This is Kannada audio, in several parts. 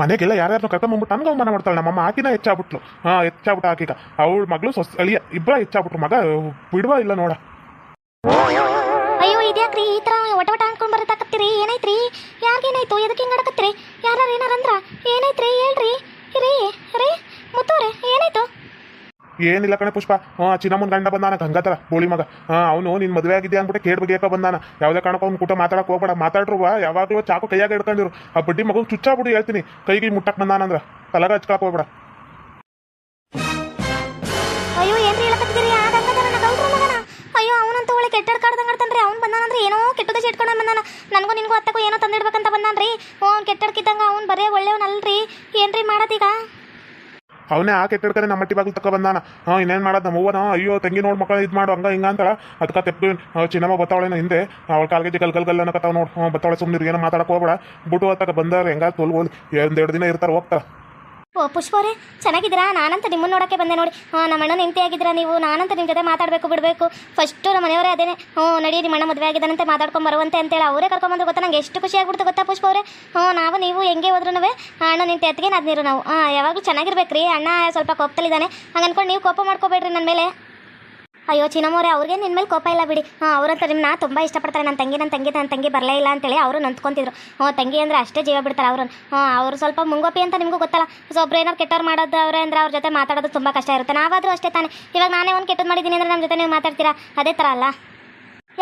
ಮನೆಗೆಲ್ಲ ಯಾರ್ಯಾರನ್ನ ಕರ್ಕೊಂಬಂದ್ಬಿಟ್ಟು ನನಗೆ ಅವಮಾನ ಮಾಡ್ತಾಳೆ, ನಮ್ಮಮ್ಮ ಆಕಿನ ಹೆಚ್ಚಾಗ್ಬಿಟ್ಲು. ಹಾಂ ಹೆಚ್ಚಾಗ್ಬಿಟ್ಟು ಆಕಿಗ. ಅವಳ ಮಗಳು ಸೊಸ್, ಅಳಿಯ ಇಬ್ಬರ ಹೆಚ್ಚಾಗ್ಬಿಟ್ರು. ಮಗ, ಬಿಡುವ ಇಲ್ಲ ನೋಡ. ಅಯ್ಯೋ, ಇದ್ಯಾಕ್ರಿ ಈ ತರ ಒಟ ಒಟ ಅನ್ಕೊಂಡ್ ಬರತ್ತಾಕತ್ತೀರಿ ಏನೈತ್ರಿ ಯಾರಿಗೇನಾಯ್ತು? ಎದಕ್ಕೆ ಹಿಂಗ್ ಆಡಕತ್ತೀರಿ ಯಾರು ಏನಾರ ಅಂದ್ರ ಏನೈತ್ರಿ ಹೇಳ್ರಿ ರೀ ರೀ ಮುತ್ತೋರೆ ಏನಾಯ್ತು ಏನಿಲ್ಲ ಕಣೆ ಪುಷ್ಪ. ಹಾಂ, ಚಿನ್ನಮ್ಮನ ಗಂಡ ಬಂದಾನ ಗಂಗಾತರ ಬೋಳಿ ಮಗ. ಹಾಂ, ಅವನು ನಿನ್ನ ಮದುವೆ ಆಗಿದ್ದೆ ಅಂದ್ಬಿಟ್ಟು ಕೇಡ್ ಬಗೆಯಕ ಬಂದಾನ. ಯಾವುದೇ ಕಾರಣಕ್ಕೂ ಅವ್ನು ಕೂಟ ಮಾತಾಡಕ್ಕೆ ಹೋಗ್ಬೇಡ. ಮಾತಾಡ್ರು ಯಾವಾಗಲೂ ಚಾಕು ಕೈಯಾಗ ಹಿಡ್ಕೊಂಡಿರು. ಆ ಬಡ್ಡಿ ಮಗು ಚುಚ್ಚಾಬಿಡು ಹೇಳ್ತೀನಿ. ಕೈಗೆ ಮುಟ್ಟಕ್ಕೆ ಬಂದಾನಂದ್ರ ತಲಗ ಹಚ್ಕೊಳಕ್ ಹೋಗ್ಬೇಡ. ಅಯ್ಯೋ, ಏನ್ರಿ ಹೇಳಕತ್ತೀರಿ ಆ ಮಗನ. ಅಯ್ಯೋ, ಅವನಂತ ಒಳ್ಳೆ ಕೆಟ್ಟಡ್ ಕಾಡ್ದಂಗ ಆಡ್ತಾನ್ರಿ. ಅವ್ನು ಬಂದಾನಂದ್ರೆ ಏನೋ ಕೆಟ್ಟದ ಇಟ್ಕೊಂಡ ಬಂದಾನ. ನನಗೂ ನಿನಗೂ ಅತ್ತಕ್ಕೂ ಏನೋ ತಂದಿಡ್ಬೇಕಂತ ಬಂದಾನ್ರಿ. ಅವ್ನು ಕೆಟ್ಟಡ್ಕಿದ್ದಂಗ ಅವ್ನು ಬರೇ ಒಳ್ಳೆಯವನಲ್ರಿ ಏನ್ರಿ ಮಾಡದೀಗ? ಅವನೇ ಆ ಕೆಟ್ಟ ಕಡೆ ನಮ್ಮ ಮಟ್ಟಿ ಬಾಗಿಲು ತಕ ಬಂದಾನ. ಹಾಂ, ಇನ್ನೇನು ಮಾಡೋದು ನಮ್ಮ ಹೂವನ ಅಯ್ಯೋ, ತಂಗಿ ನೋಡಿ ಮಕ್ಕಳು, ಇದು ಮಾಡು, ಹಂಗ, ಹಿಂಗ ಅಂತಾಳ. ಅದಕ್ಕೆ ತೆಪ್ಪು ಚಿನ್ನಮ್ಮ ಬತ್ತಾವಳೇನ ಹಿಂದೆ, ಅವಳ ಕಾಲ್ಗೆ ಗಲ್ ಗಲ್ ಗಲ್ ಅನ್ನಕತ್ತಾವ ನೋಡು. ಹ್ಞೂ ಸುಮ್ಮನೆ ಏನೋ ಮಾತಾಡಕ್ಕೆ ಹೋಗ್ಬೇಡ. ಬಿಟ್ಟು ಹೊತ್ತಾಗ ಬಂದಾರ ಹೆಂಗಾರು ತೊಲ್ ಒಂದು ಎರಡು ದಿನ ಇರ್ತಾರೆ, ಹೋಗ್ತಾರೆ. ಓ ಪುಷ್ಪ ಅವರೇ ಚೆನ್ನಾಗಿದ್ದೀರಾ? ನಾನಂತ ನಿಮ್ಮನ್ನ ನೋಡೋಕ್ಕೆ ಬಂದೆ ನೋಡಿ. ಹಾಂ ನಮ್ಮ ಅಣ್ಣನ ಹೆಂಡತಿ ಆಗಿದ್ದೀರಾ ನೀವು? ನಾನಂತ ನಿಮ್ಮ ಜೊತೆ ಮಾತಾಡಬೇಕು, ಬಿಡಬೇಕು. ಫಸ್ಟು ನಮ್ಮ ಮನೆಯವರೇ ಅದೇ ಹ್ಞೂ, ನಡಿ ನಿಮ್ಮ ಅಣ್ಣ ಮದುವೆ ಆಗಿದ್ದಾನಂತೆ, ಮಾತಾಡ್ಕೊಂಡು ಬರುವಂತೆ ಅಂತೇಳಿ ಅವರೇ ಕರ್ಕೊಂಬಂದ್ರು ಗೊತ್ತಾ ನಂಗೆ ಎಷ್ಟು ಖುಷಿ ಆಗ್ಬಿಡ್ತು ಗೊತ್ತಾ ಪುಷ್ಪ ಅವರೇ ಹ್ಞೂ, ನಾವು, ನೀವು ಹೆಂಗೆ ಹೋದ್ರೂ ಅಣ್ಣ ನಿಂತ ಎತ್ತಿಗೆ ಅದ್ನಿರ ನಾವು. ಹಾಂ, ಯಾವಾಗಲೂ ಚೆನ್ನಾಗಿರ್ಬೇಕು ರೀ ಅಣ್ಣ ಸ್ವಲ್ಪ ಕೋಪದಲ್ಲಿದ್ದಾನೆ. ಹಂಗೆ ಅಂದ್ಕೊಂಡು ನೀವು ಕೋಪ ಮಾಡ್ಕೋಬೇಡ್ರಿ ನನ್ನ ಮೇಲೆ. ಅಯ್ಯೋ, ಚಿನ್ನಮ್ಮವ್ರೆ, ಅವ್ರಿಗೆ ನಿನ್ನ ಮೇಲೆ ಕೋಪ ಇಲ್ಲ ಬಿಡಿ. ಹಾಂ, ಅವರಂತ ನಿಮ್ಮನ್ನ ತುಂಬ ಇಷ್ಟಪಡ್ತಾರೆ. ನನ್ನ ತಂಗಿ ನನ್ನ ತಂಗಿ ನನ್ನ ತಂಗಿ ಬರಲೇ ಇಲ್ಲ ಅಂತೇಳಿ ಅವರು ನಂತ್ಕೊಂತಿದ್ರು. ಹ್ಞೂ ತಂಗಿ ಅಂದರೆ ಅಷ್ಟೇ ಜೀವ ಬಿಡ್ತಾರೆ ಅವ್ರನ್ನ ಹ್ಞೂ ಅವರು ಸ್ವಲ್ಪ ಮುಂಗೋಪಿ ಅಂತ ನಿಮಗೂ ಗೊತ್ತಲ್ಲ. ಸೊ ಒಬ್ರು ಏನಾರು ಕೆಟ್ಟವ್ರು ಮಾಡೋದು ಅವರೇ ಅಂದ್ರೆ ಅವ್ರ ಜೊತೆ ಮಾತಾಡೋದು ತುಂಬ ಕಷ್ಟ ಇರುತ್ತೆ. ನಾವಾದರೂ ಅಷ್ಟೇ ತಾನೆ. ಇವಾಗ ನಾನೇ ಒಂದು ಕೆಟ್ಟದ್ದು ಮಾಡಿದ್ದೀನಿ ಅಂದರೆ ನಮ್ಮ ಜೊತೆ ನೀವು ಮಾತಾಡ್ತೀರಾ? ಅದೇ ಥರ ಅಲ್ಲ.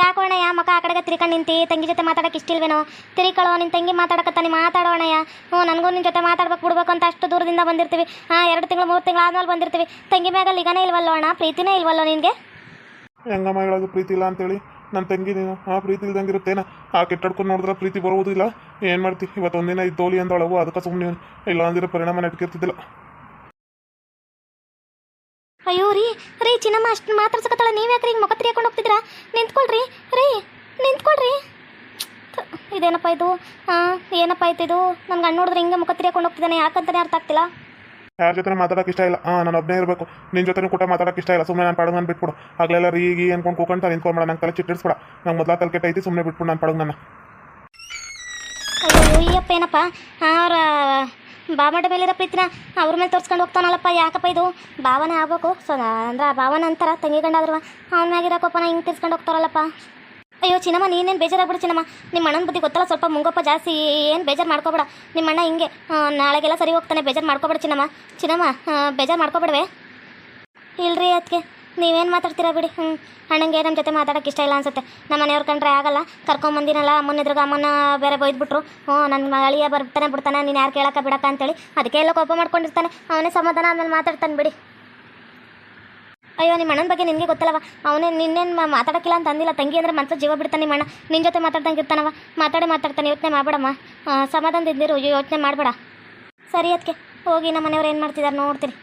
ಯಾಕೋಣಯ್ಯ ಮಕ್ಕ ಆ ಕಡೆಗೆ ತಿರ್ಕೊಂಡು ನಿಂತಿ, ತಂಗಿ ಜೊತೆ ಮಾತಾಡಕ್ಕೆ ಇಷ್ಟಿಲ್ವೇನೋ? ತಿರ್ಕೊಳ್ಳೋ ನಿನ್ನ ತಂಗಿ ಮಾತಾಡಕತ್ತಾನೆ ಮಾತಾಡೋಣಯ್ಯ ಹ್ಞೂ ನನಗೂ ನಿನ್ನ ಜೊತೆ ಮಾತಾಡ್ಬೇಕು, ಬಿಡ್ಬೇಕು ಅಂತ ಅಷ್ಟು ದೂರದಿಂದ ಬಂದಿರ್ತೀವಿ. ಹಾಂ, ಎರಡು ತಿಂಗಳು, ಮೂರು ತಿಂಗಳು ಆದ್ಮೇಲೆ ಬಂದಿರ್ತೀವಿ. ತಂಗಿ ಮ್ಯಾಗ ಈಗನೇ ಇಲ್ವಲ್ಲೋ ಅಣ್ಣ? ಪ್ರೀತಿನೇ ಇಲ್ವಲ್ಲೋ ನಿನಗೆ? ಹೆಂಗಮ್ಮ ಹೇಳೋದು ಪ್ರೀತಿ ಇಲ್ಲ ಅಂತೇಳಿ. ನನ್ನ ತಂಗಿ ನೀನು, ಆ ಪ್ರೀತಿ ಇಲ್ದಂಗೆ ಆ ಕೆಟ್ಟಡ್ಕೊಂಡು ನೋಡಿದ್ರೆ ಪ್ರೀತಿ ಬರುವುದಿಲ್ಲ. ಏನು ಮಾಡ್ತಿ? ಇವತ್ತು ಒಂದಿನ ಇದ್ದೋಲಿ ಅಂದಳವು, ಅದಕ್ಕೆ ಸುಮ್ಮನೆ ಇಲ್ಲ ಅಂದಿರೋ ಪರಿಣಾಮ ನೆಟ್ಕಿರ್ತಿದ್ದಿಲ್ಲ ಅಯ್ಯೋ ರೀ ರೀ ಚಿನ್ನಮ್ಮ, ಅಷ್ಟು ಮಾತಾಡ್ಸಕತ್ತಾಳ. ನೀವು ಯಾಕ್ರಿ ಹಿಂಗೆ ಮುಖ ತಿರ್ಕೊಂಡು ಹೋಗ್ತಿದ್ದೀರಾ? ನಿಂತ್ಕೊಳ್ರಿ, ರೀ, ನಿಂತ್ಕೊಳ್ರಿ. ಇದೇನಪ್ಪ ಇದು? ಹಾಂ ಏನಪ್ಪ ಆಯ್ತು ಇದು? ನನ್ಗೆ ಅಣ್ಣ ನೋಡಿದ್ರೆ ಹಿಂಗೆ ಮುಖ ತಿರ್ಕೊಂಡು ಹೋಗ್ತಿದ್ದಾನೆ, ಯಾಕಂತಾನೆ ಅರ್ಥ ಆಗ್ತಿಲ್ಲ? ಯಾರ ಜೊತೆ ಮಾತಾಡಕ್ಕೆ ಇಷ್ಟ ಇಲ್ಲ. ಹಾಂ ನಾನು ಒಬ್ಬನೇ ಇರಬೇಕು. ನಿನ್ನ ಜೊತೆ ಕೂಡ ಮಾತಾಡಕ್ಕೆ ಇಷ್ಟ ಇಲ್ಲ. ಸುಮ್ಮನೆ ನಾನು ಪಡಗ ನಾನು ಬಿಟ್ಬಿಡು. ಆಗ್ಲೆಲ್ಲ ರೀಗಿ ಅನ್ಕೊಂಡು ಕೂಕೊಂತ ನಿಂತ್ಕೊಂಬೇಡ ನಂಗೆ ತಲೆ ಚಿಟ್ಟಿಸ್ಬಿಡ ನಂಗೆ ಮೊದಲ ತಲೆ ಕೆಟ್ಟ ಐತಿ ಸುಮ್ಮನೆ ಬಿಟ್ಬಿಡು ನಾನು ಪಡಗ ನನ್ನ ಅಯ್ಯೋ ಅಯ್ಯಪ್ಪ, ಏನಪ್ಪ? ಅವ್ರ ಬಾಮಟ ಮೇಲಿರೋ ಪ್ರೀತಿನ ಅವ್ರ ಮೇಲೆ ತೋರಿಸ್ಕೊಂಡು ಹೋಗ್ತಾನಲ್ಲಪ್ಪ, ಯಾಕಪ್ಪ ಇದು? ಭಾವನೆ ಆಗ್ಬೇಕು. ಸೊ, ಅಂದ್ರೆ ಭಾವನೆ ಅಂತಾರ, ತಂಗಿ ಗಂಡಾದ್ರವ ಅವನ ಮ್ಯಾಗಿರೋ ಕೋಪನ ಹಿಂಗೆ ತಿರ್ಸ್ಕೊಂಡು ಹೋಗ್ತಾರಲ್ಲಪ್ಪ. ಅಯ್ಯೋ ಚಿನ್ನಮ್ಮ, ನೀನೇನು ಬೇಜಾರಾಗ್ಬಿಡು ಚಿನ್ನಮ್ಮ. ನಿಮ್ಮ ಅಣ್ಣನ ಬುದ್ಧಿ ಗೊತ್ತಲ್ಲ, ಸ್ವಲ್ಪ ಮುಂಗಪ್ಪ ಜಾಸ್ತಿ, ಏನು ಬೇಜಾರು ಮಾಡ್ಕೋಬೇಡ. ನಿಮ್ಮ ಅಣ್ಣ ಹಿಂಗೆ ನಾಳೆಗೆಲ್ಲ ಸರಿ ಹೋಗ್ತಾನೆ, ಬೇಜಾರು ಮಾಡ್ಕೋಬೇಡ ಚಿನ್ನಮ್ಮ. ಚಿನ್ನಮ್ಮ ಬೇಜಾರು ಮಾಡ್ಕೋಬೇಡವೆ? ಇಲ್ರಿ ಅದಕ್ಕೆ ನೀವೇನು ಮಾತಾಡ್ತೀರಾ ಬಿಡಿ. ಹ್ಞೂ ಅಣ್ಣಂಗೆ ನಮ್ಮ ಜೊತೆ ಮಾತಾಡೋಕೆ ಇಷ್ಟ ಇಲ್ಲ ಅನ್ಸುತ್ತೆ. ನಮ್ಮ ಮನೆಯವ್ರ ಕಂಡ್ರೆ ಆಗಲ್ಲ. ಕರ್ಕೊಂಬಂದಿನಲ್ಲ ಅಮ್ಮನ ಎದುರುಗ ಅಮ್ಮನ ಬೇರೆ ಬೈದ್ಬಿಟ್ರು. ಹ್ಞೂ ನನ್ನ ಮಳಿಯ ಬರ್ತಾನೆ ಬಿಡ್ತಾನೆ, ನೀನು ಯಾರು ಕೇಳೋಕೆ ಬಿಡಕ್ಕ ಅಂತೇಳಿ. ಅದಕ್ಕೆ ಎಲ್ಲ ಕೋಪ ಮಾಡ್ಕೊಂಡಿರ್ತಾನೆ. ಅವನೇ ಸಮಾಧಾನ ಆಮೇಲೆ ಮಾತಾಡ್ತಾನೆ ಬಿಡಿ. ಅಯ್ಯೋ ನಿಮ್ಮ ಅಣ್ಣನ ಬಗ್ಗೆ ನಿನಗೆ ಗೊತ್ತಲ್ಲವ? ಅವನೇ ನಿನ್ನೇನು ಮಾತಾಡೋಕ್ಕಿಲ್ಲ ಅಂತ ಅಂದಿಲ್ಲ. ತಂಗಿ ಅಂದ್ರೆ ಮನಸ್ಸು ಜೀವ ಬಿಡ್ತಾನೆ ನಿಮ್ಮ ಅಣ್ಣ. ನಿನ್ನ ಜೊತೆ ಮಾತಾಡ್ದಂಗೆ ಇರ್ತಾನವ. ಮಾತಾಡಿ ಮಾತಾಡ್ತಾನೆ. ಯೋಚನೆ ಮಾಡಬೇಡಮ್ಮ. ಸಮಾಧಾನದಿಂದಿರು ಯೋಚನೆ ಮಾಡಬೇಡ. ಸರಿ ಅದಕ್ಕೆ ಹೋಗಿ ನಮ್ಮ ಮನೆಯವ್ರು ಏನು ಮಾಡ್ತಿದ್ದಾರೆ ನೋಡ್ತೀನಿ.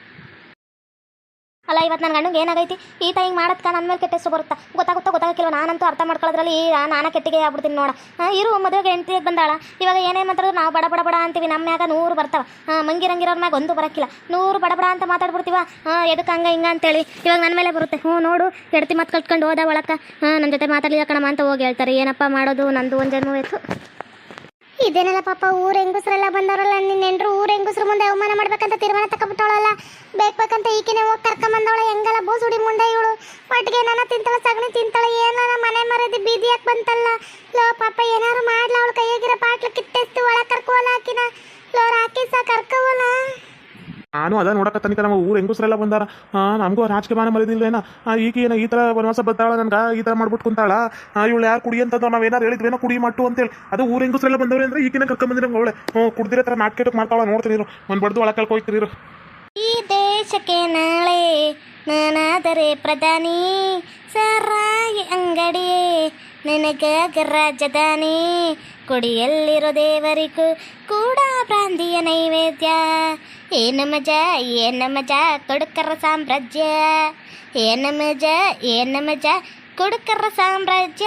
ಅಲ್ಲ ಇವತ್ತು ನನ್ನ ಗಂಡಂಗೆ ಏನಾಗೈತಿ? ಈ ತಾಯಿ ಮಾಡತ್ಕ ನನ್ನ ಮೇಲೆ ಕೆಟ್ಟ ಹೆಸರು ಬರುತ್ತಾ? ಗೊತ್ತಾಗುತ್ತಾ ಗೊತ್ತಾಗಕ್ಕಿಲ್ಲ ನಾನಂತೂ ಅರ್ಥ ಮಾಡ್ಕೊಳ್ಳೋದ್ರಲ್ಲಿ ನಾನು ಕೆಟ್ಟಿಗೆ ಆಗ್ಬಿಡ್ತೀನಿ ನೋಡ. ಇರು, ಮದುವೆಗೆ ಹೆಂಡತಿಗೆ ಬಂದಾಳ. ಇವಾಗ ಏನೇ ಮಾತಾಡೋದು ನಾವು ಬಡ ಬಡ ಬಡ ಅಂತೀವಿ ನಮ್ಮ ಮ್ಯಾಗ ನೂರು ಬರ್ತಾವ. ಮಂಗಿರಂಗಿರೋರ್ ಮ್ಯಾಗ ಒಂದು ಬರಕ್ಕಿಲ್ಲ. ನೂರು ಬಡ ಬಡ ಅಂತ ಮಾತಾಡ್ಬಿಡ್ತೀವ? ಎದಕ್ಕೆ ಹಂಗೆ, ಹಿಂಗೆ ಅಂತೇಳಿ ಇವಾಗ ನನ್ನ ಮೇಲೆ ಬರುತ್ತೆ. ಹ್ಞೂ, ನೋಡು ಹೆಡ್ತಿ ಮಾತು ಕಟ್ಕೊಂಡು ಹೋದ ಒಳಕ ಹಾಂ ನನ್ನ ಜೊತೆ ಮಾತಾಡಲಿಲ್ಲ ಕಣಮ್ಮ ಅಂತ ಹೋಗಿ ಹೇಳ್ತಾರೆ. ಏನಪ್ಪ ಮಾಡೋದು? ನಂದು ಒಂದು ಜನ್ಮ ಆಯ್ತು ಇದೇನಲ್ಲ ಪಾಪ ಊರ ಹೆಂಗಸ್ರೆಲ್ಲ ಬಂದವರಲ್ಲ, ನಿನ್ನ ಹೆಂಡ್ರು ಊರ ಹೆಂಗಸ್ರು ಮುಂದೆ ಅವಮಾನ ಮಾಡ್ಬೇಕಂತ ತೀರ್ಮಾನ ತಕೊಂಡ್ಬಿಟ್ಟವಳಲ್ಲ ಬೇಕಂತ ಈಕಿನೇ ಹೋಗಿ ಕರ್ಕೊಂಬಂದವಳ, ಹೆಂಗಲ್ಲ ಬೋಸುಡಿ ಮುಂದೆ ಇವಳು. ಒಟ್ಟಿಗೆ ಏನಾನ ತಿಂತಾಳ, ಸಗಣಿ ತಿಂತಾಳ ಏನಾರ ಮನೆ ಮರದಿ ಬೀದಿ ಯಾಕೆ ಬಂತಲ್ಲ. ಲೋ ಪಾಪ, ಏನಾರು ಮಾಡ್ಲ ಅವಳ ಕೈಯಾಗಿರೋ ಬಾಟ್ಲು ಕಿತ್ತೆಸ್ತು, ಒಳಗೆ ಕರ್ಕೋಲ ಹಾಕಿನ ನಾನು ಅದ ನೋಡಕ ತನಕ ನಮ್ಮ ಊರು ಹೆಂಗಸ್ರೆಲ್ಲ ಬಂದಾರ. ನಮಗೂ ರಾಜಕೀಯ ಮರದಿಲ್ಲೇನ ಈಗ ಏನ ಈ ಥರ ವನವಾಸ ಬರ್ತಾಳ ನನಗೆ, ಈ ಥರ ಮಾಡ್ಬಿಟ್ಟು ಕುಂತಾಳ. ಇವಳು ಯಾರು ಕುಡಿ ಅಂತಂದ್ರೆ ನಾವು ಏನಾರು ಹೇಳಿದ್ವೇನೋ ಕುಡಿ ಮಟ್ಟು ಅಂತೇಳಿ ಅದು ಊರು ಹೆಂಗಸ್ರೆಲ್ಲ ಬಂದವ್ರೆ ಅಂದ್ರೆ ಈಗಿನ ಕರ್ಕೊಂಬಂದಿರಂಗೆ ಅವಳೆ. ಹ್ಞೂ ಕುಡ್ದಿರೋ ಥರ ನಾಟಕ ಮಾಡ್ತಾಳ, ನೋಡ್ತೀನಿ ಒಂದ್ ಬಡ್ದು ಒಳಗೆ ಕಳ್ಕೊಯ್ತೀರಿ ಇರು. ಈ ದೇಶಕ್ಕೆ ನಾಳೆ ನಾನಾದರೆ ಪ್ರಧಾನಿ. ಸರಾಯಿ ಅಂಗಡಿಯೇ, ನನಗ ರಾಜಧಾನಿ ಕುಡಿಯಲ್ಲಿರೋ ದೇವರಿಗೂ ಕೂಡ ಪ್ರಾಂತಿಯ ನೈವೇದ್ಯ. ಏನು ಮಜ ಏನು ಮಜ ಕೊಡುಕರ ಸಾಮ್ರಾಜ್ಯ. ಏನು ಮಜ ಏನು ಮಜ ಕೊಡುಕರ ಸಾಮ್ರಾಜ್ಯ.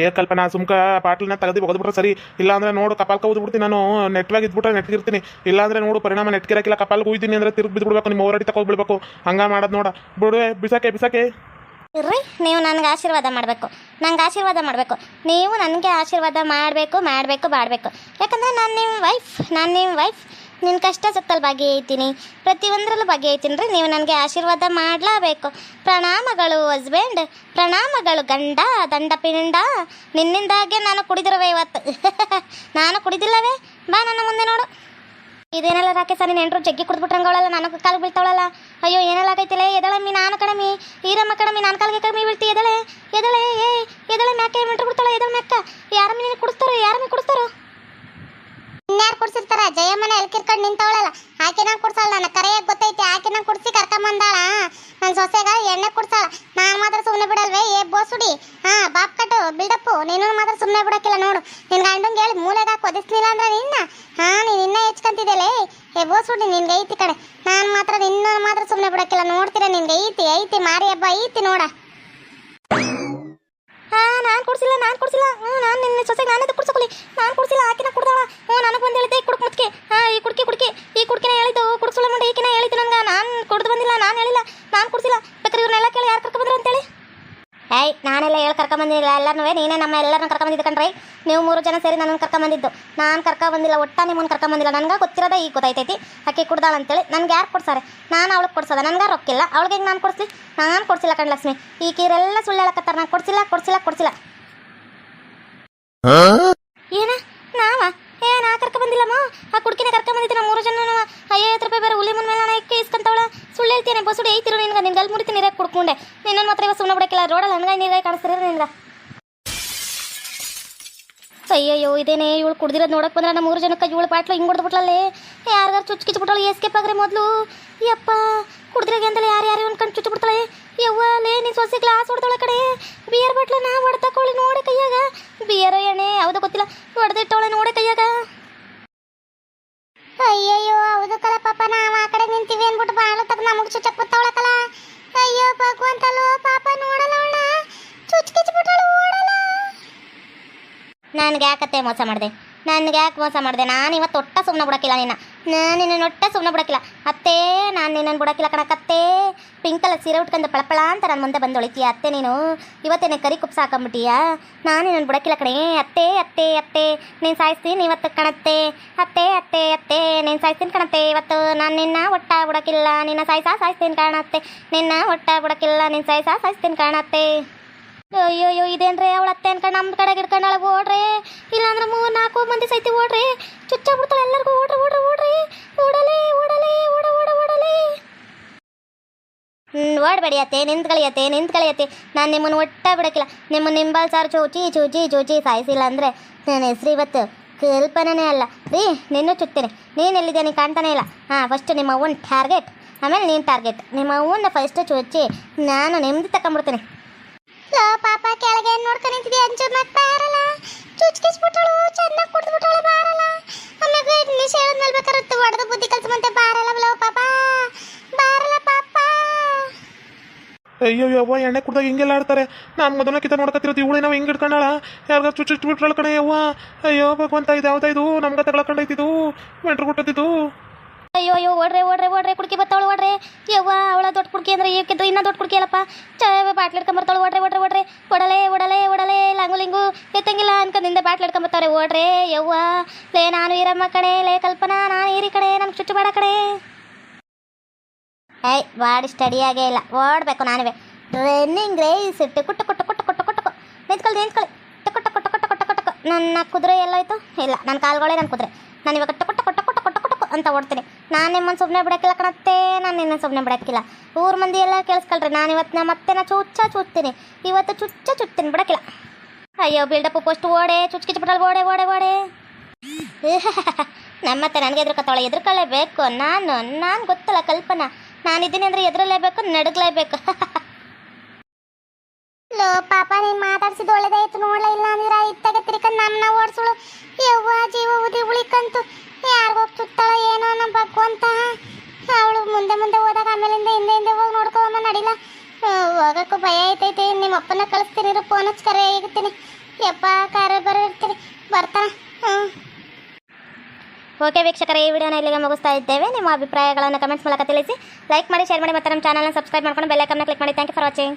ಏ ಕಲ್ಪನಾ, ಸುಮ್ಕ ಪಾಟ್ಲನ್ನ ತೆಗೆದು ಒಗೆದ್ಬಿಟ್ರೆ ಸರಿ. ಇಲ್ಲಾಂದ್ರೆ ನೋಡು ಕಪಾಲ್ಕ ಊದ್ಬಿಡ್ತೀನಿ ಬಿಡ್ತೀನಿ ನಾನು. ನೆಟ್ವಾಗಿ ಇದ್ಬಿಟ್ರೆ ನೆಟ್ಗಿರ್ತೀನಿ ಇಲ್ಲಾಂದ್ರೆ ನೋಡು, ಪರಿಣಾಮ ನೆಟ್ಗಿರಕ್ಕಿಲ್ಲ ಕಪಾಲ್ಗೆ ಕುಯ್ತೀನಿ ಅಂದ್ರೆ ತಿರುಗಿ ಬಿದ್ಬಿಡ್ಬೇಕು ನಿಮ್ಮ ಓರಾಡಿ ಹಂಗೆ ಹಂಗ ಮಾಡೋದು ನೋಡ. ಬಿಡುವೆ ಬಿಸಾಕೆ ಬಿಸಾಕೆ. ಇರ್ರಿ, ನೀವು ನನಗೆ ಆಶೀರ್ವಾದ ಮಾಡಬೇಕು. ನಂಗೆ ಆಶೀರ್ವಾದ ಮಾಡಬೇಕು. ನೀವು ನನಗೆ ಆಶೀರ್ವಾದ ಮಾಡಬೇಕು ಮಾಡಬೇಕು ಮಾಡಬೇಕು ಯಾಕಂದರೆ ನಾನು ನಿಮ್ಮ ವೈಫ್ ನಾನು ನಿಮ್ಮ ವೈಫ್ ನಿನ್ನ ಕಷ್ಟ ಸುತ್ತಲ್ಲಿ ಭಾಗಿಯಾಯ್ತೀನಿ ಪ್ರತಿಯೊಂದರಲ್ಲೂ ಭಾಗಿಯಾಯ್ತೀನಿ ರೀ. ನೀವು ನನಗೆ ಆಶೀರ್ವಾದ ಮಾಡಲೇಬೇಕು. ಪ್ರಣಾಮಗಳು ಹಸ್ಬೆಂಡ್ ಪ್ರಣಾಮಗಳು ಗಂಡ, ದಂಡ ಪಿಂಡ. ನಿನ್ನಿಂದಾಗೆ ನಾನು ಕುಡಿದಿರುವೆ ಇವತ್ತು. ನಾನು ಕುಡಿದಿಲ್ಲವೇ? ಬಾ ನನ್ನ ಮುಂದೆ ನೋಡು. ಇದೇನೆಲ್ಲ ರಾಕೆ ನೀನು ಎಂಟ್ರು ಜಗ್ಗಿ ಕುಡ್ಬಿಟ್ರಂಗಳಲ್ಲ ನನಗೆ ಕಾಲು ಬೀಳ್ತಾವಳಲ್ಲ. ಅಯ್ಯೋ, ಏನೆಲ್ಲ ಆಗೈತಿಲ್ಲ ಎದಳಮ್ಮಿ ನಾನು ಕಡಮಿ? ಈರಮ್ಮ ಕಡಮಿ, ನಾನು ಕಾಲಿಗೆ ಕಡಿಮೆ ಬೀಳ್ತಿ, ಎದಳೆ? ಎದಳೆ, ಏ, ಎದಳೆ ಮ್ಯಾಕೆ ಮೆಂಟ್ರು ಬಿಡ್ತಾಳೆ, ಎದಳ ಮ್ಯಾಕ? ಯಾರಮ್ಮಿ ನೀನು ಕುಡಿಸ್ತಾರೋ ಯಾರಮ್ಮಿ ಕುಡಿಸ್ತಾರೋ? ಇನ್ಯಾರು ಕುಡ್ಸಿರ್ತಾರ? ಜಯಮ್ಮನ ಎಲ್ಕಿರ್ಕೊಂಡು ನಿಂತವಳಲ್ಲ. ಆಕಿನ ಕುಡ್ಸಲ್ಲ, ನನ್ನ ಕರೆಯಾಗ ಗೊತ್ತೈತಿ ಆಕಿನ ಕುಡ್ಸಿ ಕರ್ಕೊಂಬಂದಾಳ? ಸೊಸೆಗ ಎಣ್ಣೆ ಕುಡ್ಸಾಳ ನಾನು ಮಾತ್ರ ಸುಮ್ಮನೆ ಬಿಡಲ್ವೇ? ಏ ಬೋಸುಡಿ ಹಾ, ಬಾಪ್ ಕಟ್ಟು ಬಿಲ್ಡಪ್ಪು ನೀನು ಮಾತ್ರ ಸುಮ್ಮನೆ ಬಿಡಕ್ಕಿಲ್ಲ, ನೋಡು. ನಿನ್ ಗಂಡಂಗೆ ಹೇಳಿ ಮೂಲೆಗೆ ಕೊದಿಸ್ಲಿಲ್ಲ ಅಂದ್ರೆ ನಿನ್ನ? ಹಾ, ನೀನ್ ಇನ್ನ ಹೆಚ್ಕಂತಿದ್ದೆಲೇ ಏ ಬೋಸುಡಿ ನಿನ್ಗೆ ಐತಿ ಕಡೆ ನಾನು ಮಾತ್ರ ನಿನ್ನ ಮಾತ್ರ ಸುಮ್ಮನೆ ಬಿಡಕ್ಕಿಲ್ಲ. ನೋಡ್ತೀರ ನಿನ್ಗೆ ಐತಿ ಐತಿ, ಮಾರಿ ಹಬ್ಬ, ಐತಿ ನೋಡ. ಹಾ, ನಾನು ಕೊಡಿಸಿಲ್ಲ ನಾನು ಕೊಡಿಸಿಲ್ಲ. ಹ್ಞೂ ನಾನು ನಿನ್ನ ಸೊಸೆಗೆ ನಾನೇ ಕುಡ್ಸಕೊಳ್ಳಿ ನಾನು ಕೊಡಿಸಿಲ್ಲ, ಆಕಿನ ಕುಡ್ದಾಳ. ಹ್ಞೂ ನನಗೆ ಬಂದು ಹೇಳಿದ್ದೆ ಕುಡ್ಕು ಮುತ್ಕೆ ಹಾಂ, ಈ ಕುಡ್ಕಿ ಕುಡ್ಕಿ. ಈ ಕುಡ್ಕಿನ ಹೇಳಿದ್ದು ಕುಡ್ಸೋಳ ಮುಂದೆ ಈಕಿನ ಹೇಳಿದ್ದು ನಂಗೆ. ನಾನು ಕುಡ್ದು ಬಂದಿಲ್ಲ, ನಾನು ಹೇಳಿಲ್ಲ, ನಾನು ಕುಡ್ಸಿಲ್ಲ. ಬೇಕಾದ್ರೆ ಇವ್ರನ್ನೆಲ್ಲ ಕೇಳಿ ಯಾರು ಕರ್ಕೊಬಂದ್ರು ಅಂತೇಳಿ. ಏಯ್, ನಾನೆಲ್ಲ ಹೇಳಿ ಕರ್ಕೊಂಬಂದಿಲ್ಲ. ಎಲ್ಲರೂ ನೀನೇ ನಮ್ಮ ಎಲ್ಲರನ್ನ ಕರ್ಕೊಂಬಂದಿದ್ದು ಕಣ್ರಿ. ನೀವು ಮೂರು ಜನ ಸೇರಿ ನನ್ನನ್ನು ಕರ್ಕೊಂಬಂದಿದ್ದು. ನಾನು ಕರ್ಕೊಂಬಂದಿಲ್ಲ, ಒಟ್ಟ ನಿಮ್ಮನ್ನು ಕರ್ಕೊಂಬಂದಿಲ್ಲ. ನನಗೆ ಗೊತ್ತಿರೋದ ಈಗ ಗೊತ್ತಾಯ್ತೈತಿ. ಅಕ್ಕಿ ಕುಡ್ದಾಳ ಅಂತೇಳಿ ನನಗೆ ಯಾರು ಕೊಡ್ಸಾರೆ? ನಾನು ಅವಳಿಗೆ ಕೊಡ್ಸೋದ? ನನಗೆ ರೊಕ್ಕಿಲ್ಲ? ಅವಳಿಗೆ ನಾನು ಕೊಡಿಸ್ಲಿ? ನಾನು ಕೊಡ್ಸಿಲ್ಲ ಕಣ್ ಲಕ್ಷ್ಮಿ. ಈ ಕೀರೆಲ್ಲ ಸುಳ್ಳು ಹೇಳಕತ್ತಾರ ನಾನು ಕೊಡ್ಸಿಲ್ಲ ಕೊಡ್ಸಿಲ್ಲ ಕೊಡ್ಸಿಲ್ಲ. ಏನ? ನಾವ? ಏ, ನಾ ಕರ್ಕೊಂಬಂದಿಲ್ಲಮ್ಮ. ಆ ಕುಡ್ಕಿನ ಕರ್ಕೊಂಬಂದಿದ್ದೆ ನಾವು ಮೂರು ಜನ ಐವತ್ತು ರೂಪಾಯಿ ಬೇರೆ ಹುಲಿ ಮುನ್ ಮೇಲೆ ಇಸ್ಕೊಂತವಳ. ಸುಳ್ಳು ಹೇಳ್ತೀನಿ ಬಸುಡಿ ಐತಿರು ನಿನ್ಗೆ. ನಿನ್ಗೆ ಅಲ್ಲಿ ಮುರಿತೀನಿ ಕುಡ್ಕೊಂಡೆ ನಿನ್ನ ಮಾತ್ರ ಇವತ್ತು ಸುಮ್ಮನೆ ಬಿಡಕ್ಕಿಲ್ಲ ರೋಡಲ್ಲಿ ನನಗೆ ನೀರಾಗಿ ಕಾಣಿಸ್ತೀರ ನಿನ್ಗೆ ಅಯ್ಯಯ್ಯೋ ಇದೇನೆ, ಇವಳು ಕುಡ್ದಿರೋದು ನೋಡಕ್ ಬಂದ್ರೆ ನಮ್ಮ ಮೂರು ಜನಕ್ಕೆ ಇವಳು ಪಾಟ್ಲು ಹಿಂಗೆ ಹೊಡೆದ್ಬಿಟ್ಲಲ್ಲೇ. ಯಾರಿಗಾರು ಚುಚ್ಚು ಕಿಚ್ಬಿಟ್ಟಾಳೆ ಎಸ್ಕೇಪ್ ಆಗ್ರೆ ಮೊದಲು. ಯಪ್ಪ, ಕುಡ್ದ್ರಾಗೆ ಅಂತಲೇ ಯಾರು ಯಾರು ಅನ್ಕೊಂಡು ಚುಚ್ಚು ಬಿಡ್ತಾಳೆ ಯವ್ವ, ಲೇ ನೀನು ಸೊಸೆ ಗ್ಲಾಸ್ ಹೊಡೆದಳ ಕಡೆ ಬಿಯರ್ ಬಾಟ್ಲ ನಾ ಹೊಡ್ತಾಕೊಳ್ಳಿ ನೋಡಿ ಕೈಯಾಗ. ಬಿಯರ್ ಎಣ್ಣೆ, ಯಾವುದೋ ಗೊತ್ತಿಲ್ಲ, ಹೊಡೆದಿಟ್ಟವಳೆ ನೋಡಿ ಕೈಯಾಗ. ಅಯ್ಯಯ್ಯೋ, ಹೌದು ಕಲ ಪಾಪ, ನಾವ್ ಆ ಕಡೆ ನಿಂತೀವಿ ಅಂದ್ಬಿಟ್ಟು ಬಾಳ ತಗ ನಮಗೆ ಚುಚ್ಚಕ್ ಕೂತವಳಕಲ ನನಗೆ ಯಾಕತ್ತೆ ಮೋಸ ಮಾಡಿದೆ? ನನಗೆ ಯಾಕೆ ಮೋಸ ಮಾಡಿದೆ? ನಾನು ಇವತ್ತು ಒಟ್ಟ ಸುಮ್ಮನೆ ಬಿಡೋಕ್ಕಿಲ್ಲ ನಿನ್ನ. ನಾನು ನಿನ್ನ ಒಟ್ಟ ಸುಮ್ಮನೆ ಬಿಡೋಕ್ಕಿಲ್ಲ. ಅತ್ತೆ, ನಾನು ನಿನ್ನನ್ನು ಬಿಡಕ್ಕಿಲ್ಲ ಕಣಕತ್ತೆ ಪಿಂಕಲ್ಲ ಸೀರೆ ಉಟ್ಕೊಂಡು ಪಳಪಳ ಅಂತ ನನ್ನ ಮುಂದೆ ಬಂದು ಒಳಿತೀಯ ಅತ್ತೆ ನೀನು. ಇವತ್ತೇನೆ ಕರಿ ಕುಪ್ಸ ಹಾಕೊಂಬಿಟ್ಟಿಯಾ? ನಾನು ನಿನ್ನನ್ನು ಬಿಡೋಕ್ಕಿಲ್ಲ ಕಣೆ. ಅತ್ತೆ ಅತ್ತೆ ಅತ್ತೆ. ನೀನು ಸಾಯಿಸ್ತೀನಿ ಇವತ್ತು ಕಣತ್ತೆ. ಅತ್ತೆ ಅತ್ತೆ ಅತ್ತೆ. ನೀನು ಸಾಯಿಸ್ತೀನಿ ಕಣತ್ತೆ ಇವತ್ತು. ನಾನು ನಿನ್ನ ಒಟ್ಟ ಬಿಡೋಕ್ಕಿಲ್ಲ. ನಿನ್ನ ಸಾಯಿಸ ಸಾಯಿಸ್ತೀನಿ ಕಾಣತ್ತೆ. ನಿನ್ನ ಒಟ್ಟ ಬಿಡೋಕ್ಕಿಲ್ಲ. ನಿನ್ನ ಸಾಯಿಸ ಸಾಯಿಸ್ತೀನಿ ಕಾಣತ್ತೆ. ಅಯ್ಯೋಯ್ಯೋ ಇದೇನ್ರಿ ಅವಳ ಅತ್ತೆ ಅನ್ಕೊಂಡು ನಮ್ಮ ಕಡೆಗೆ ಹಿಡ್ಕೊಂಡಾಳ ಓಡ್ರಿ. ಇಲ್ಲಾಂದ್ರೆ ಮೂರು ನಾಲ್ಕು ಮಂದಿ ಸೈತಿ ಓಡ್ರಿ. ಚುಚ್ಚ ಬಿಡ್ತಾಳೆ ಎಲ್ಲರಿಗೂ, ಓಡ್ರಿ ಓಡ್ರಿ ಓಡ್ರಿ. ಓಡಲಿ ಓಡಲಿ, ಓಡ ಓಡ, ಓಡಲಿ. ಹ್ಞೂ ಓಡಬೇಡಿ ಅತ್ತೆ ನಿಂತ್ಗಳಿಯತ್ತೆ ನಿಂತ್ಗಳಿಯತ್ತೆ ನಾನು ನಿಮ್ಮನ್ನು ಒಟ್ಟ ಬಿಡಕ್ಕಿಲ್ಲ. ನಿಮ್ಮ ನಿಂಬಲ್ ಸಾರು ಚೂಚಿ ಚೂಚಿ ಚೂಚಿ ಸಾಯಿಸಿಲ್ಲ ಅಂದ್ರೆ ನನ್ನ ಹೆಸ್ರು ಇವತ್ತು ಕಲ್ಪನೆ ಅಲ್ಲ. ರೀ, ನಿನ್ನೂ ಚುತ್ತೇನೆ ನೀನು ಎಲ್ಲಿದ್ಯಾ? ನೀನು ಕಾಣ್ತಾನೆ ಇಲ್ಲ. ಹಾಂ ಫಸ್ಟ್ ನಿಮ್ಮ ಅವ್ವನ ಟಾರ್ಗೆಟ್ ಆಮೇಲೆ ನೀನು ಟಾರ್ಗೆಟ್ ನಿಮ್ಮ ಅವ್ವನ್ನ ಫಸ್ಟ್ ಚುಚ್ಚಿ ನಾನು ನೆಮ್ಮದಿ ತಕೊಂಡ್ಬಿಡ್ತೇನೆ ಪಾಪ ಕೆಳಗೆ ನೋಡ್ಕೊಂಡು ನಿಂತಿದ್ದೆ ಅಂಜೂರ್ ಮತ್ತೆ ಬಾರಲ್ಲ. ಚುಚ್ ಕಿಚ್ಬಿಟ್ಟಳು ಚೆನ್ನಾಗಿ ಕುಡ್ದ್ಬಿಟ್ಟಳು ಬಾರಲ್ಲ. ಆಮೇಲೆ ನಿಶ್ ಹೇಳದ್ಮೇಲೆ ಬೇಕಾರುತ್ತೆ ಹೊಡೆದು ಬುದ್ಧಿ ಕಲ್ಸ್ಮಂತೆ ಬಾರಲ್ಲ ಲೋ ಪಾಪ. ಬಾರಲ್ಲ ಪಾಪ. ಅಯ್ಯೋ, ಯವ್ವ, ಎಣ್ಣೆ ಕುಡ್ದಾಗ ಹಿಂಗೆಲ್ಲ ಆಡ್ತಾರೆ. ನಾನು ಮೊದಲ ಕಿತ ನೋಡ್ಕತ್ತಿರೋದು, ಇವಳು ನಾವು ಹಿಂಗೆ ಇಟ್ಕೊಂಡಾಳ? ಯಾರಿಗಾರು ಚುಚ್ಚು ಬಿಟ್ರಳ ಕಣೆ, ಯವ್ವ. ಅಯ್ಯೋ, ಭಗವಂತ, ಇದು ಯಾವ್ದಾ ಇದು ನಮ್ಗೆ ತಗೊಳಕಂಡೈತಿದು ಮೆಂಟ್ರು ಕೊಟ್ಟದಿದ್ದು. ಅಯ್ಯೋ ಅಯ್ಯೋ, ಓಡ್ರೆ ಓಡ್ರೆ ಓಡ್ರೆ, ಕುಡ್ಕಿ ಬತ್ತಾವಳು ಓಡ್ರೆ. ಯವ್ವ, ಅವಳ ದೊಡ್ಡ ಕುಡ್ಕಿ ಅಂದ್ರೆ ಏಕಿದ್ದು ಇನ್ನೂ ದೊಡ್ಡ ಕುಡ್ಕಿ ಅಲ್ಲಪ್ಪ. ಚ ಬಾಟ್ಲ್ ಹಿಡ್ಕೊಂಬರ್ತಾಳು ಓಡ್ರೆ ಓಡ್ರೆ ಓಡ್ರೆ. ಒಡಲೆ ಒಡಲೆ ಒಡಲೆ ಲಾಂಗುಲಿಂಗು ಎತ್ತಂಗಿಲ್ಲ ಅನ್ಕೊಂಡಿಂದ ಬಾಟ್ಲ್ ಬರ್ತಾರೆ ಓಡ್ರೆ, ಯವ್ವ. ಲೇ, ನಾನು ಇರಮ್ಮ ಕಡೆ ಲೇ, ಕಲ್ಪನಾ, ನಾನು ಈರಿ ಕಡೆ ನಮ್ಗೆ ಚುಚ್ಚು ಬಾಡ ಕಡೆ ಏಯ್, ಬಾಡಿ ಸ್ಟಡಿ ಆಗೇ ಇಲ್ಲ. ಓಡಬೇಕು ನಾನುವೆ. ರನ್ನಿಂಗ್ ರೇಸ್ ಇಟ್ಟು ಕುಟ್ಟು ಕುಟ್ಟು ಕುಟ್ಟು ಕುಟ್ಟು ಕುಟ್ಟು ನಿಂತ್ಕೊಳ್ಳಿ ನಿಂತ್ಕೊಳ್ಳಿ. ಟುಕು ಟುಕು ಕೊಟ್ಟು ಟುಕು ಟುಕು ಟುಕು. ನನ್ನ ಕುದುರೆ ಎಲ್ಲೋಯ್ತು? ಇಲ್ಲ, ನನ್ನ ಕಾಲುಗಳೇ ನನ್ನ ಕುದುರೆ. ನಾನು ಇವಾಗ ಕೊಟ್ಟು ಟುಕು ಟುಕು ಟುಕು ಟುಕು ಟುಕು ಅಂತ ಓಡ್ತೀನಿ. ನಾನು ನಿಮ್ಮನ್ನು ಸುಮ್ಮನೆ ಬಿಡಕ್ಕಿಲ್ಲ ಕಣತ್ತೆ, ನಾನು ನಿನ್ನ ಸುಮ್ಮನೆ ಬಿಡಕ್ಕಿಲ್ಲ. ಊರು ಮಂದಿ ಎಲ್ಲ ಕೇಳಿಸ್ಕೊಳ್ರಿ, ನಾನು ಇವತ್ತು ನಾ ಮತ್ತೆ ನಾ ಚುಚ್ಚ ಚುತ್ತೀನಿ ಇವತ್ತು ಚುಚ್ಚ ಚುತ್ತೀನಿ ಬಿಡಕ್ಕಿಲ್ಲ. ಅಯ್ಯೋ ಬಿಲ್ಡಪ್ ಪೋಸ್ಟ್ ಓಡೆ ಚುಚ್ಚು ಕಿಚ್ಬಿಟ್ಟಲ್ ಓಡೆ ಓಡೆ ಓಡೆ. ನಮ್ಮತ್ತೆ ನನಗೆ ಎದುರ್ಕತ್ತಾಳೆ ಎದುರ್ಕೊಳ್ಳೇಬೇಕು. ನಾನು ನಾನು ಗೊತ್ತಲ್ಲ ಕಲ್ಪನಾ. ನಾನಿದ್ದೀನಿ ಅಂದರೆ ಎದುರಲೇಬೇಕು, ನಡಗಲೇಬೇಕು. ಲೋ ಪಾಪ ನೀನ್ ಮಾತಾಡ್ಸಿದ್ ಒಳ್ಳೇದಾಯ್ತು ನೋಡ್ಲ, ಇಲ್ಲ ಅಂದಿರ, ಇತ್ತಾಗ ತಿರ್ಕೊಂಡ್ ನಮ್ನ ಓಡ್ಸುಳು. ಯವ್ವ, ಜೀವ ಉದಿ ಉಳಿಕಂತು. ಯಾರಿಗೋಗಿ ಸುತ್ತಾಳ ಏನೋ ನಮ್ಮ ಭಗವಂತ. ಅವಳು ಮುಂದೆ ಮುಂದೆ ಹೋದಾಗ ಆಮೇಲಿಂದ ಹಿಂದೆ ಹಿಂದೆ ಹೋಗಿ ನೋಡ್ಕೊಮ್ಮ ನಡಿಲ್ಲ ಹೋಗಕ್ಕೂ ಭಯ ಐತೈತೆ ನಿಮ್ಮ ಅಪ್ಪನ ಕಳಿಸ್ತೀನಿ ಫೋನ್ ಹಚ್ಚಿ ಕರೆ ಆಗಿರ್ತೀನಿ. ಯಪ್ಪ, ಕರೆ ಬರಿರ್ತೀನಿ ಬರ್ತಾನ. ಹ್ಞೂ ಓಕೆ ವೀಕ್ಷಕರೇ, ಈ ವಿಡಿಯೋನ ಇಲ್ಲಿಗೆ ಮುಗಿಸ್ತಾ ಇದ್ದೇವೆ. ನಿಮ್ಮ ಅಭಿಪ್ರಾಯಗಳನ್ನು ಕಮೆಂಟ್ಸ್ ಮೂಲಕ ತಿಳಿಸಿ. ಲೈಕ್ ಮಾಡಿ, ಶೇರ್ ಮಾಡಿ, ಮತ್ತು ನಮ್ಮ ಚಾನಲ್ನ ಸಬ್ಸ್ಕ್ರೈಬ್ ಮಾಡ್ಕೊಂಡು ಬೆಲ್ಲೈಕನ್ನ ಕ್ಲಿಕ್ ಮಾಡಿ. Thank you for watching